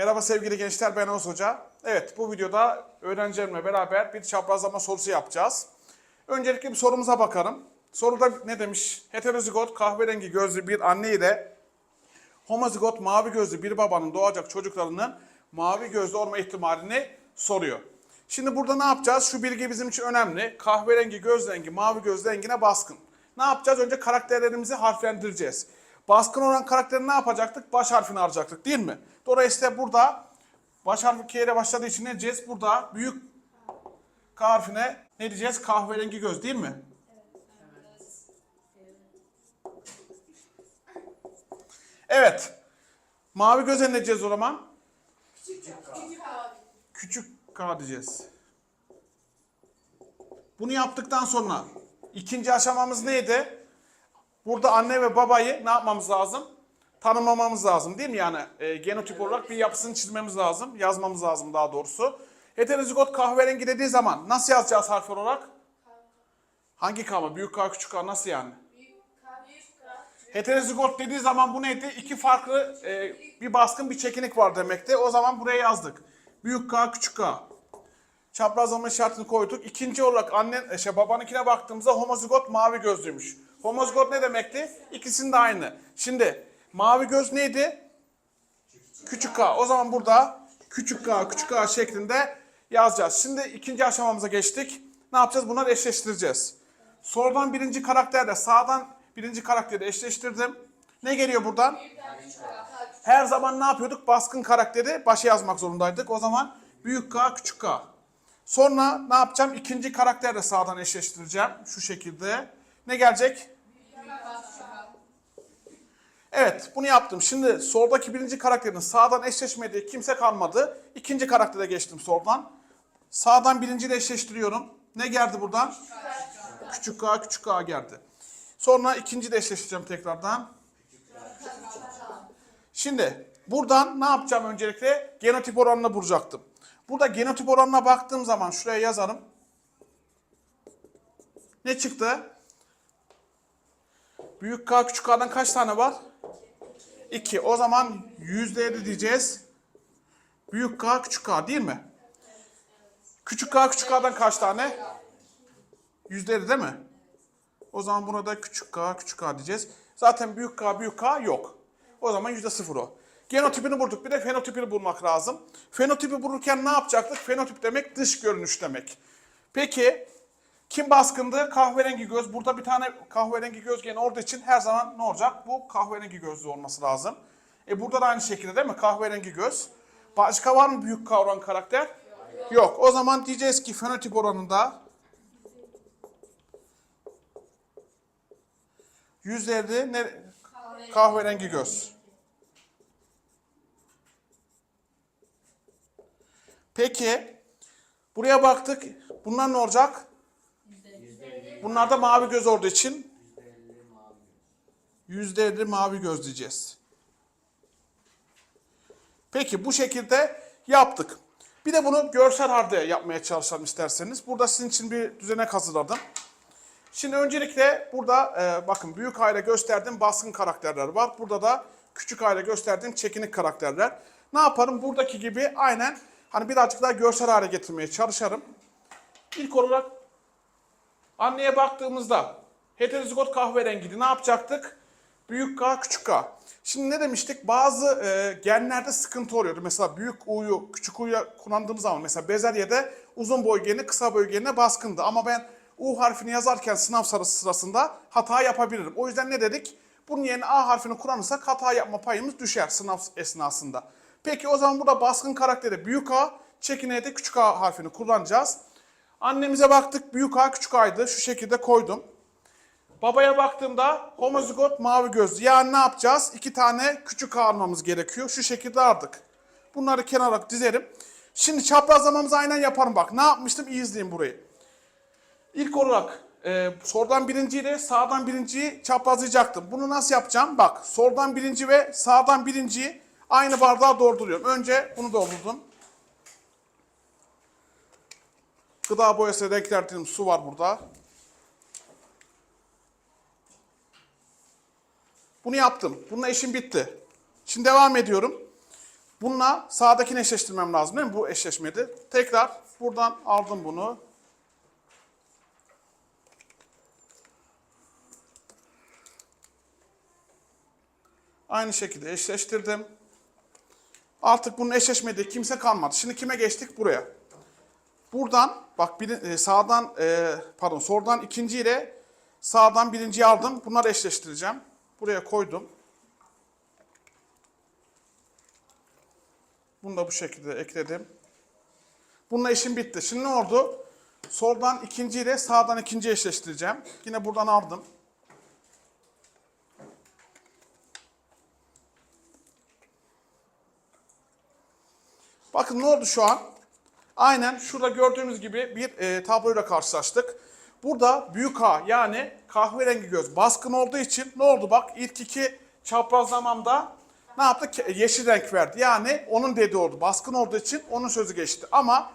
Merhaba sevgili gençler ben Oğuz Hoca. Evet bu videoda öğrencilerimle beraber bir çaprazlama sorusu yapacağız. Öncelikle bir sorumuza bakalım. Soruda ne demiş? Heterozigot kahverengi gözlü bir anne ile homozigot mavi gözlü bir babanın doğacak çocuklarının mavi gözlü olma ihtimalini soruyor. Şimdi burada ne yapacağız? Şu bilgi bizim için önemli. Kahverengi göz rengi mavi göz rengine baskın. Ne yapacağız? Önce karakterlerimizi harflendireceğiz. Baskın olan karakteri ne yapacaktık? Baş harfini arayacaktık değil mi? Dolayısıyla burada baş harfi K ile başladığı için ne diyeceğiz? Burada büyük K harfine ne diyeceğiz? Kahverengi göz değil mi? Evet. Mavi göze ne diyeceğiz o zaman? Küçük K diyeceğiz. Bunu yaptıktan sonra ikinci aşamamız neydi? Burada anne ve babayı ne yapmamız lazım? Tanımlamamız lazım değil mi? Yani e, genotip olarak bir yapısını çizmemiz lazım. Yazmamız lazım daha doğrusu. Heterozigot kahverengi dediği zaman nasıl yazacağız harf olarak? Hangi K mı? Büyük K, küçük K nasıl yani? Heterozigot dediği zaman bu neydi? İki farklı e, bir baskın bir çekinik var demekti. O zaman buraya yazdık. Büyük K, küçük K. Çaprazlama işaretini koyduk. İkinci olarak annen, şey, babanınkine baktığımızda homozigot mavi gözlüymüş. Homozigot ne demekti? İkisinin de aynı. Şimdi mavi göz neydi? Küçük K. O zaman burada küçük K, küçük K şeklinde yazacağız. Şimdi ikinci aşamamıza geçtik. Ne yapacağız? Bunları eşleştireceğiz. Sorudan birinci karakterle sağdan birinci karakteri eşleştirdim. Ne geliyor buradan? Her zaman ne yapıyorduk? Baskın karakteri başa yazmak zorundaydık. O zaman büyük K, küçük K. Sonra ne yapacağım? İkinci karakterle sağdan eşleştireceğim. Şu şekilde. Ne gelecek? Evet bunu yaptım. Şimdi soldaki birinci karakterin sağdan eşleşmediği kimse kalmadı. İkinci karaktere geçtim soldan. Sağdan birinciyle eşleştiriyorum. Ne geldi buradan? Küçük K, küçük K geldi. Sonra ikinci de eşleştireceğim tekrardan. Şimdi buradan ne yapacağım öncelikle? Genotip oranını bulacaktım. Burada genotip oranına baktığım zaman şuraya yazalım. Ne çıktı? Büyük K küçük K'dan kaç tane var? 2. O zaman %7 diyeceğiz. Büyük K küçük K değil mi? Küçük K küçük K'dan kaç tane? %7 değil mi? O zaman buna da küçük K küçük K diyeceğiz. Zaten büyük K büyük K yok. O zaman %0 o. Genotipini bulduk. Bir de fenotipini bulmak lazım. Fenotipi bulurken ne yapacaktık? Fenotip demek dış görünüş demek. Peki kim baskındı? Kahverengi göz. Burada bir tane kahverengi göz gene olduğu için her zaman ne olacak? Bu kahverengi gözlü olması lazım. E burada da aynı şekilde değil mi? Kahverengi göz. Başka var mı büyük K olan karakter? Yok. O zaman diyeceğiz ki fenotip oranında yüzlerde ne? kahverengi göz. Peki buraya baktık. Bunlar ne olacak? Bunlar da mavi göz olduğu için yüzde elli mavi göz diyeceğiz. Peki bu şekilde yaptık. Bir de bunu görsel halde yapmaya çalışalım isterseniz. Burada sizin için bir düzenek hazırladım. Şimdi öncelikle burada e, bakın büyük aile gösterdiğim baskın karakterler var. Burada da küçük aile gösterdiğim çekinik karakterler. Ne yaparım? Buradaki gibi aynen hani birazcık daha görsel hale getirmeye çalışırım. İlk olarak anneye baktığımızda heterozigot kahverengiydi. Ne yapacaktık? Büyük K, küçük K. Şimdi ne demiştik? Bazı e, genlerde sıkıntı oluyordu. Mesela büyük U'yu, küçük U'yu kullandığımız zaman mesela bezelyede uzun boy geni, kısa boy genine baskındı. Ama ben U harfini yazarken sınav sırası sırasında hata yapabilirim. O yüzden ne dedik? Bunun yerine A harfini kullanırsak hata yapma payımız düşer sınav esnasında. Peki o zaman burada baskın karakteri büyük A, çekineye de küçük A harfini kullanacağız. Annemize baktık büyük A küçük A'ydı. Şu şekilde koydum. Babaya baktığımda homozigot mavi gözlü. Yani ne yapacağız? İki tane küçük A almamız gerekiyor. Şu şekilde aldık. Bunları kenara dizerim. Şimdi çaprazlamamızı aynen yaparım bak. Ne yapmıştım? İyi izleyin burayı. İlk olarak e, soldan birinciyle sağdan birinciyi çaprazlayacaktım. Bunu nasıl yapacağım? Bak soldan birinci ve sağdan birinciyi aynı bardağa dolduruyorum. Önce bunu doldurdum. Gıda boyası renklendirdiğim su var burada. Bunu yaptım. Bununla işim bitti. Şimdi devam ediyorum. Bununla sağdakini eşleştirmem lazım değil mi? Bu eşleşmedi. Tekrar buradan aldım bunu. Aynı şekilde eşleştirdim. Artık bunun eşleşmediği kimse kalmadı. Şimdi kime geçtik? Buraya. Buradan bak bir, e, sağdan e, pardon soldan ikinci ile sağdan birinciyi aldım. Bunları eşleştireceğim. Buraya koydum. Bunu da bu şekilde ekledim. Bununla işim bitti. Şimdi ne oldu? Soldan ikinci ile sağdan ikinci eşleştireceğim. Yine buradan aldım. Bakın ne oldu şu an? Aynen şurada gördüğümüz gibi bir e, tabloyla karşılaştık. Burada büyük A yani kahverengi göz baskın olduğu için ne oldu bak ilk iki çaprazlamamda ne yaptı? Yeşil renk verdi. Yani onun dediği oldu. Baskın olduğu için onun sözü geçti. Ama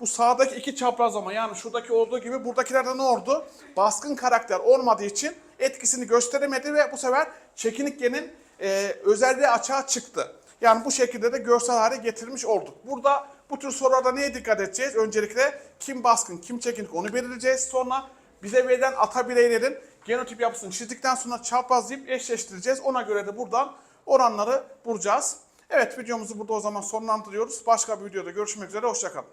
bu sağdaki iki çaprazlama yani şuradaki olduğu gibi buradakilerde ne oldu? Baskın karakter olmadığı için etkisini gösteremedi ve bu sefer çekinikgenin e, özelliği açığa çıktı. Yani bu şekilde de görsel hale getirmiş olduk. Burada bu tür sorularda neye dikkat edeceğiz? Öncelikle kim baskın, kim çekinik onu belirleyeceğiz. Sonra bize verilen ata bireylerin genotip yapısını çizdikten sonra çaprazlayıp eşleştireceğiz. Ona göre de buradan oranları bulacağız. Evet videomuzu burada o zaman sonlandırıyoruz. Başka bir videoda görüşmek üzere. Hoşçakalın.